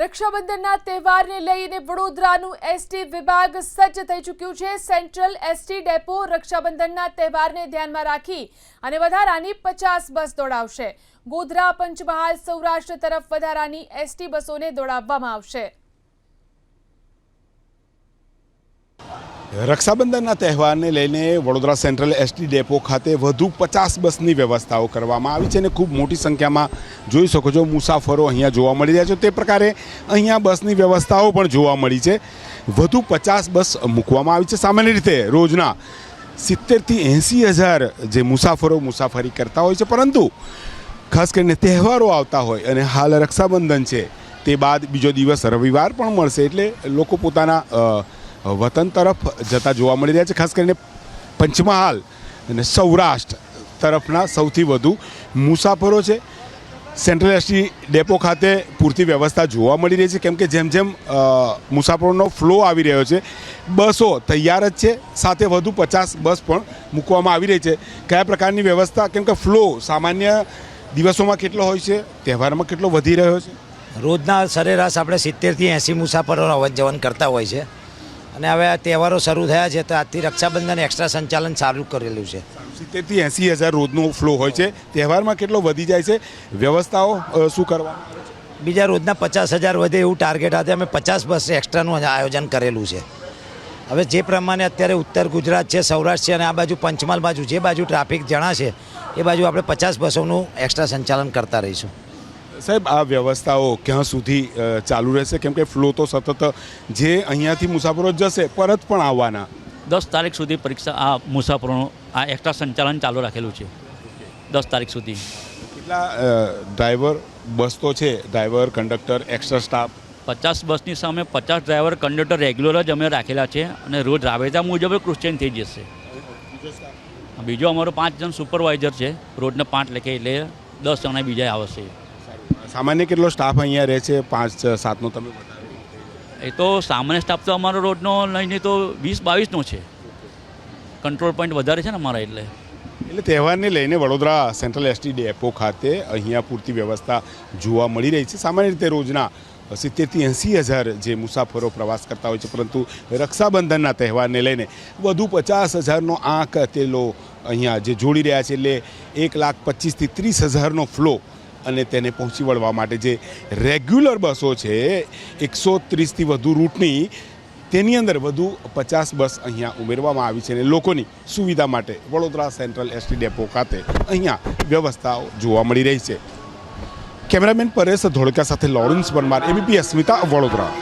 રક્ષાબંધનના તહેવારને લઈને વડોદરાનું એસટી વિભાગ સજ્જ થઈ ચૂક્યું છે. સેન્ટ્રલ એસટી ડેપો રક્ષાબંધનના તહેવારને ધ્યાનમાં રાખી અને વધારાની પચાસ બસ દોડાવશે. ગોધરા, પંચમહાલ, સૌરાષ્ટ્ર તરફ વધારાની એસટી બસોને દોડાવવામાં આવશે. રક્ષાબંધનના તહેવારને લઈને વડોદરા સેન્ટ્રલ એસટી ડેપો ખાતે વધુ પચાસ બસની વ્યવસ્થાઓ કરવામાં આવી છે અને ખૂબ મોટી સંખ્યામાં જોઈ શકો છો મુસાફરો અહીંયા જોવા મળી રહ્યા છે. તે પ્રકારે અહીંયા બસની વ્યવસ્થાઓ પણ જોવા મળી છે. વધુ પચાસ બસ મૂકવામાં આવી છે. સામાન્ય રીતે રોજના સિત્તેરથી એંસી હજાર જે મુસાફરો મુસાફરી કરતા હોય છે. પરંતુ ખાસ કરીને તહેવારો આવતા હોય અને હાલ રક્ષાબંધન છે, તે બાદ બીજો દિવસ રવિવાર પણ મળશે એટલે લોકો પોતાના વતન તરફ જતા જોવા મળી રહ્યા છે, ખાસ કરીને પંચમહાલ અને સૌરાષ્ટ્ર તરફના સૌથી વધુ મુસાફરો છે. સેન્ટ્રલ એસટી ડેપો ખાતે પૂરતી વ્યવસ્થા જોવા મળી રહી છે, કેમ કે જેમ જેમ મુસાફરોનો ફ્લો આવી રહ્યો છે, બસો તૈયાર જ છે, સાથે વધુ પચાસ બસ પણ મૂકવામાં આવી રહી છે. કયા પ્રકારની વ્યવસ્થા, કેમ કે ફ્લો સામાન્ય દિવસોમાં કેટલો હોય છે, તહેવારમાં કેટલો વધી રહ્યો છે? રોજના સરેરાશ આપણે સિત્તેરથી એંસી મુસાફરો અવન જવન કરતા હોય છે. અને હવે આ તહેવારો શરૂ થયા છે તો આજથી રક્ષાબંધન એક્સ્ટ્રા સંચાલન ચાલુ કરેલું છે. સિત્તેરથી એંસી હજાર રોજનો ફ્લો હોય છે. તહેવારમાં કેટલો વધી જાય છે? વ્યવસ્થાઓ શું કરવા બીજા રોજના પચાસ હજાર વધે એવું ટાર્ગેટ hatte અમે પચાસ બસ એક્સ્ટ્રાનું આયોજન કરેલું છે. હવે જે પ્રમાણે અત્યારે ઉત્તર ગુજરાત છે સૌરાષ્ટ્ર છે અને આ બાજુ પંચમહાલ બાજુ જે બાજુ ટ્રાફિક જણાશે એ બાજુ આપણે પચાસ બસોનું એક્સ્ટ્રા સંચાલન કરતા રહીશું. સાહેબ આ વ્યવસ્થાઓ ક્યાં સુધી ચાલુ રહેશે? કેમ કે ફ્લો તો સતત જે અહીંયાથી મુસાફરો જશે પરત પણ આવવાના. દસ તારીખ સુધી પરીક્ષા આ મુસાફરોનું આ એક્સ્ટ્રા સંચાલન ચાલુ રાખેલું છે. દસ તારીખ સુધી. કેટલા ડ્રાઈવર બસ તો છે? ડ્રાઈવર કંડક્ટર એક્સ્ટ્રા સ્ટાફ પચાસ બસની સામે પચાસ ડ્રાઈવર કંડક્ટર રેગ્યુલર જ અમે રાખેલા છે અને રોજ રાબેતા મુજબ ક્રિશ્ચિયન થઈ જશે. બીજો અમારો પાંચ જણ સુપરવાઇઝર છે. રોજને પાંચ લેખે એટલે દસ જણા બીજા આવશે. સામાન્ય કેટલો સ્ટાફ અહીંયા રહે છે? પાંચ સાતનો તમે બતાવ્યો એ તો સામાન્ય સ્ટાફ તો અમારો રોજનો લઈને તો વીસ બાવીસનો છે. કંટ્રોલ પોઈન્ટ વધારે છે ને અમારા એટલે. એટલે તહેવારને લઈને વડોદરા સેન્ટ્રલ એસટી ડેપો ખાતે અહીંયા પૂરતી વ્યવસ્થા જોવા મળી રહી છે. સામાન્ય રીતે રોજના સિત્તેરથી એંસી હજાર જે મુસાફરો પ્રવાસ કરતા હોય છે પરંતુ રક્ષાબંધનના તહેવારને લઈને વધુ પચાસ હજારનો આંક તે લો અહીંયા જે જોડી રહ્યા છે. એટલે એક લાખ પચીસથી ત્રીસ હજારનો ફ્લો અને તેને પહોંચી વળવા માટે જે રેગ્યુલર બસો છે, એકસો ત્રીસથી વધુ રૂટની, તેની અંદર વધુ પચાસ બસ અહીંયા ઉમેરવામાં આવી છે અને લોકોની સુવિધા માટે વડોદરા સેન્ટ્રલ એસટી ડેપો ખાતે અહીંયા વ્યવસ્થાઓ જોવા મળી રહી છે. કેમેરામેન પરેશ ધોળકા સાથે લોરેન્સ પરમાર, એબીપી અસ્મિતા, વડોદરા.